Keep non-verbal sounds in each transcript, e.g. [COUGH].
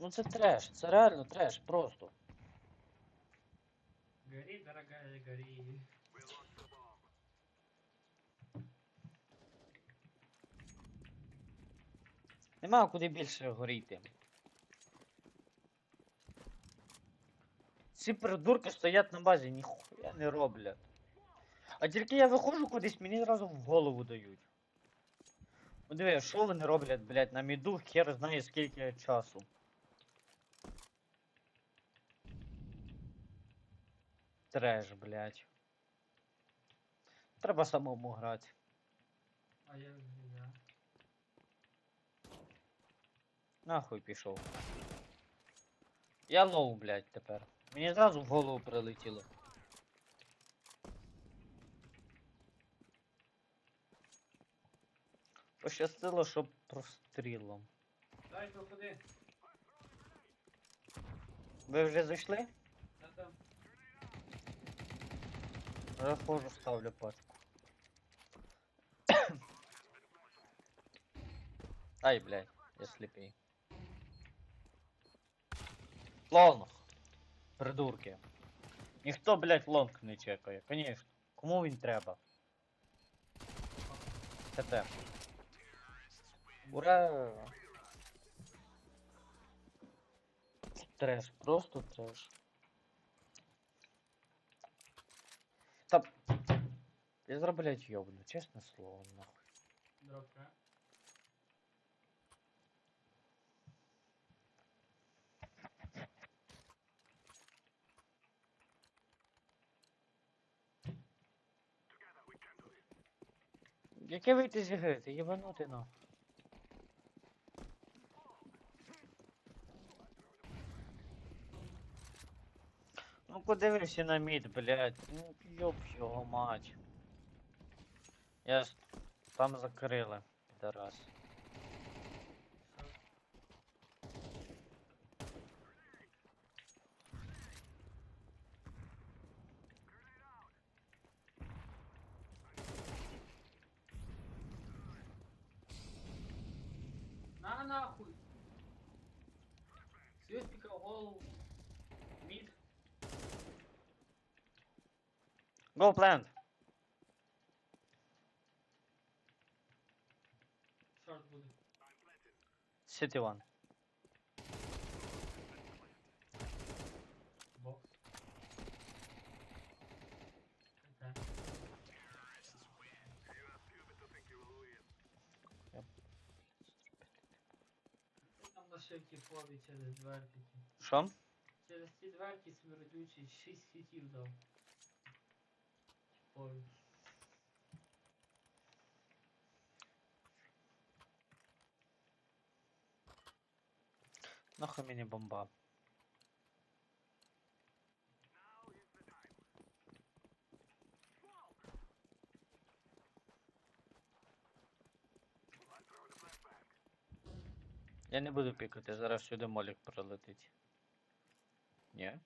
Ну це треш, це реально треш, просто. Гори, дорогая, гори. Нема куди більше горіти. Ці придурки стоять на базі, ніхуя не роблять. А тільки я виходжу кудись, мені одразу в голову дають. Ну диви, що вони роблять, блядь, на міду, хер знає скільки часу. Треш, блядь. Треба самому грати. А я я. Нахуй пішов. Я лоу, блядь, тепер. Мені зразу в голову прилетіло. Пощастило, що прострілом. Дай проходи. Ви вже зайшли? А там. Заходжу, ставлю пачку. [COUGHS] Ай, блядь, я сліпий. Лонг. Придурки. Ніхто, блядь, лонг не чекає, конечно. Кому він треба? ТТ. Ура! Треш, просто треш. Та... Я зараз, блядь, ёбну, чесне слово, нахуй. Дропка. Яке вийти з ігри? Ти єбанути нахуй. Ну подивився на мід, блядь. Ну йоп його мать. Я ж там закрили, підарас. На нахуй. Свистика в голову. Мид. Go plant! Шорт буде City one. Бокс. Окей. Там нашивки фобі через дверки. Що? Через ці дверки смердючий 6 хітів дав. Фобі. Нахуй мені бомба. Я не буду пікати, зараз сюди молік пролетить. Ні?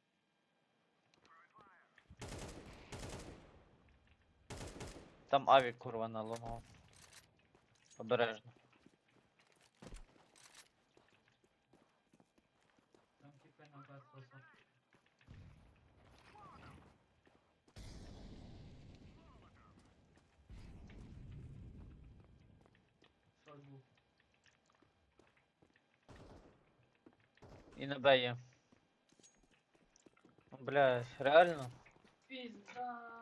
Там авік курва на луну. Обережно. Там типа на газ просто. Шорт був. І на Б є. Ну, Бля, реально? Пизда!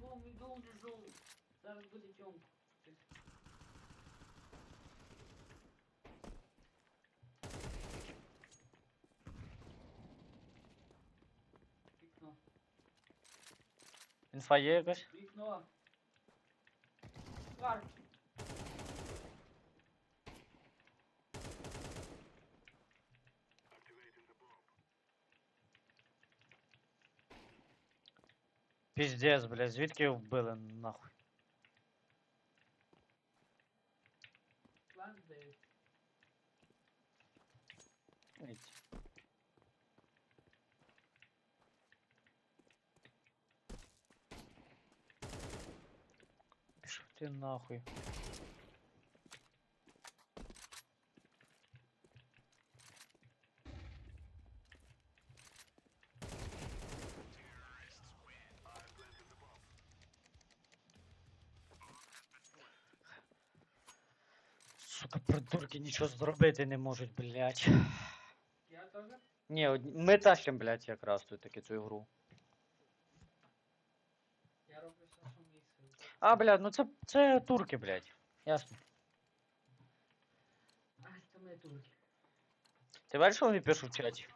Бом іду внизу. Зараз буде тьомка. Вікно. Інфа є якась? Вікно. Парк. Піздец, бля, звідки його вбили нахуй? План Ти нахуй. Сука, придурки нічого зробити не можуть, блядь. Я тоже? Не, мы тащим, блядь, якраз тут таки цю игру. А, блядь, ну це, це турки, блядь. Ясно. Ай, то ми турки. Ти бачиш, що вони пишуть в чаті?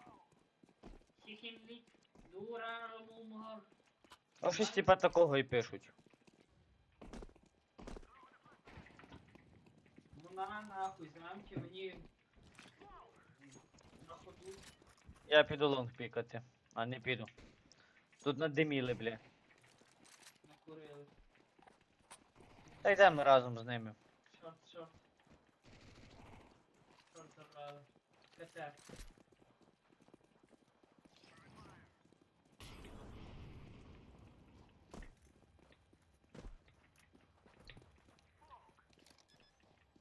Дура, ромумгор. А щось типа такого і пишуть. Ну на нахуй, замки, вони на ходу. Я піду лонг пікати. А не піду. Тут надиміли, бля. Накурили. Та йдемо разом з ними. Шорт, шорт. Шорт забрали. КТ.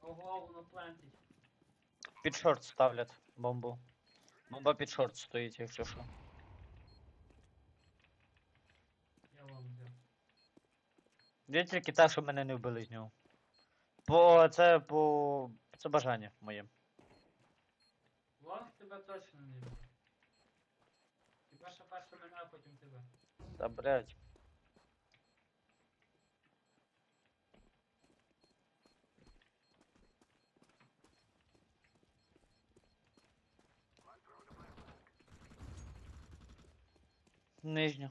Ого, воно плентить. Під шорт ставлять бомбу. Бомба під шорт стоїть, якщо що. Я вам взяв. Де тільки та, що мене не вбили з нього. По це по. Це бажання моє. Лонг тебе точно не буде. Хіба що перше мене, а потім тебе. Та блядь. Нижня.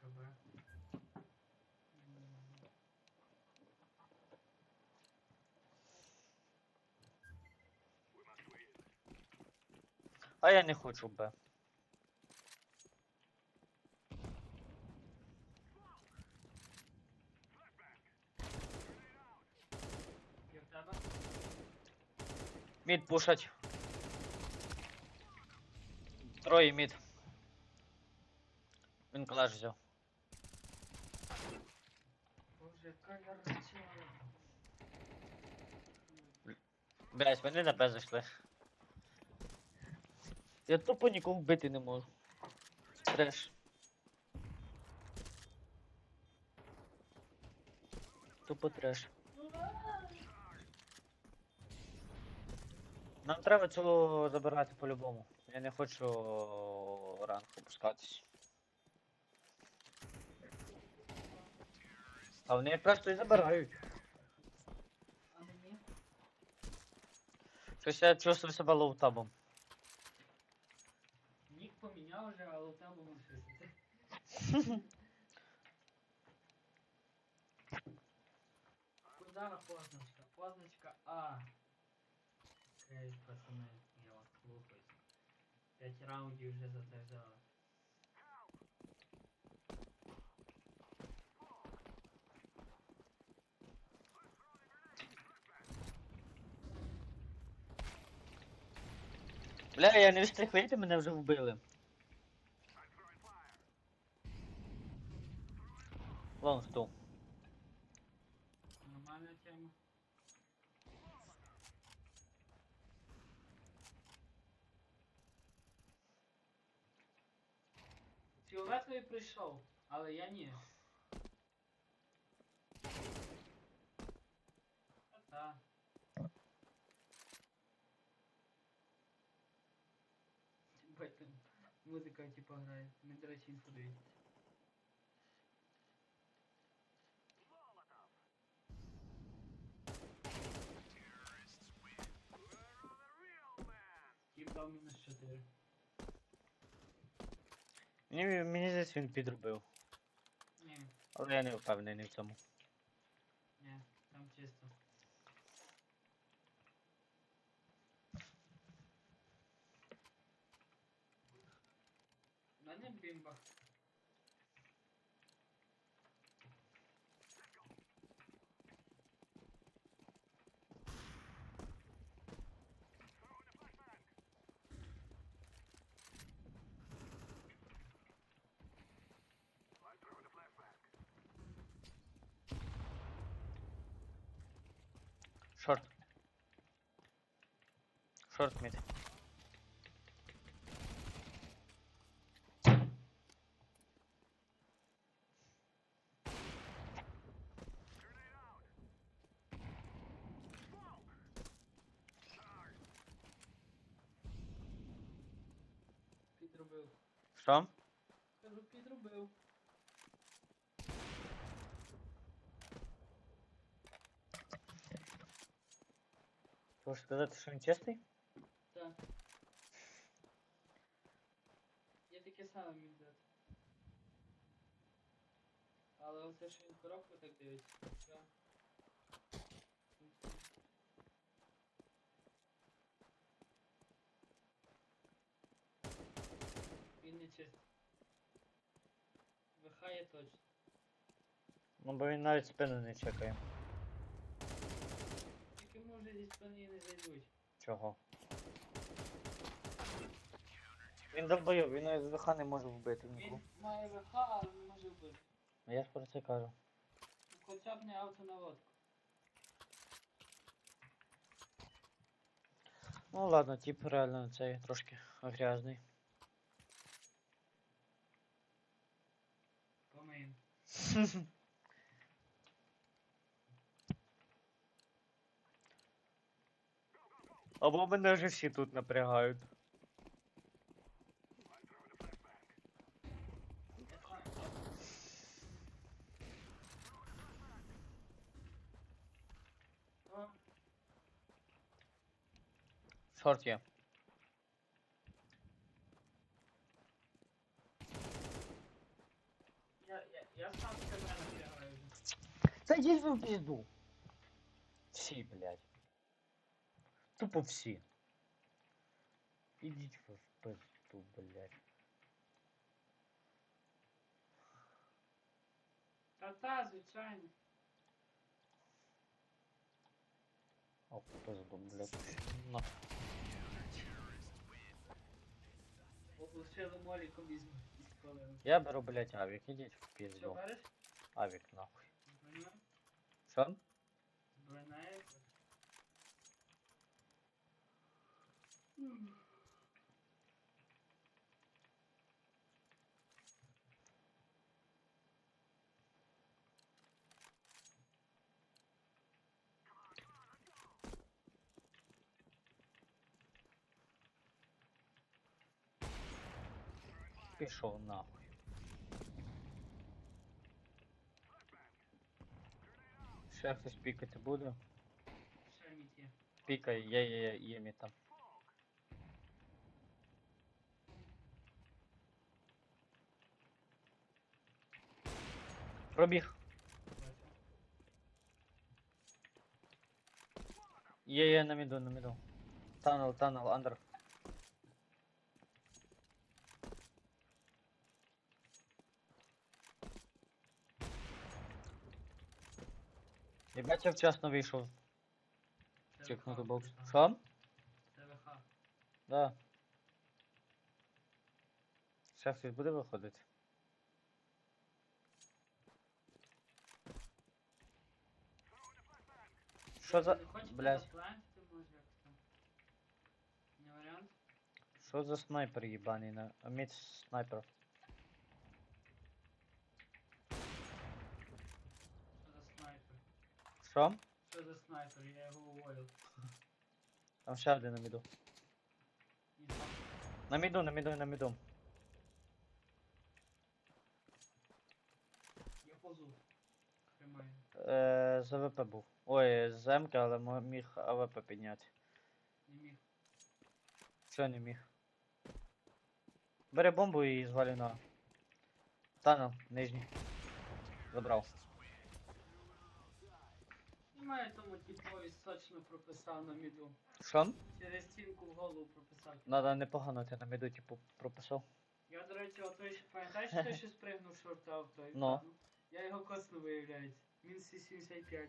Позначка Б. М, А я не хочу Б. Є в тебе? Мід пушать. Троє мід. Він клаш взяв. Боже, яка я. Блять, вони на Б зайшли. Я тупо нікого вбити не можу. Треш. Тупо треш. Нам треба цього забирати по-любому. Я не хочу ранг опускатись. А вони просто і забирають. А? Щось я чувствую себе лоутабом. Нік поміняв вже, у тебе мусити. [LAUGHS] Куда позначка? Позначка А. Окей, пацани, я вас слухаю. П'ять раундів вже задержали. Бля, я не встиг вийти, мене вже вбили. Вон хто. Нормальна тема. Фіолетовий прийшов, але я ні. музика типа грає. Ми, до речі, інфу дивіться. Тіп дав мінус 4. Мені, мені здається, він підробив. Ні, Але я не впевнений в цьому. ні, там чисто. У мене бімба. Шорт. Шорт мид. Підробив. Що? Кажу, підробив. Хочеш сказати, що він чистий? Так. Я таке саме міг дати. Але оце що він коробку так дивиться. Що? Він не чистий. Вихає точно. Ну бо він навіть спину не чекає. Може зі спини не зайдуть. Чого? Він долбойов, він навіть з ВХ не може вбити нікого. Він має ВХ, але не може вбити. А я ж про це кажу. Ну, Хоча б не автонаводку. Ну ладно, тип реально цей трошки грязний. Помиємо. [LAUGHS] Або мене вже всі тут напрягають. Я Шорт є. Я, я, я сам себе напрягаю вже. Та йдіть в пізду. Всі, блядь. Тупо всі. Ідіть ви в пизду, блядь. Та та, звичайно. О, в пизду, блядь. На. Оглушили моліком із із колем. Я беру, блядь, авік, ідіть в Що пізду. береш? Авік, нахуй. Зброя? Що? Зброя? Пішов нахуй. Ще хтось пікати буде? Ще міті. Пікай, є, є, є, є мі там. Пробіг. Є, є, на міду, на міду. Танел, танел, андер. Я вчасно вийшов. Чекнути бокс. Що? Це ВХ. Да. Хтось буде виходити? Що за. Блядь. Не варіант? Що за снайпер їбаний на. А снайпер. Що за снайпер? Що? Що за снайпер? Я його уволив. Там ще один на міду. На міду, на міду, на міду. я позу. Е, з АВП був. Ой, з МК, але міг АВП підняти. Не міг. Що не міг? Бери бомбу і звалю на. Танел, нижній. Забрав. Немає тому типові сочно прописав на міду. Що? Через стінку в голову прописав. Надо непогано ти на міду, типу, прописав. Я, до речі, отой, пам'ятаєш, що спригнув шорта в той? Ну. Я його косно виявляється. 1680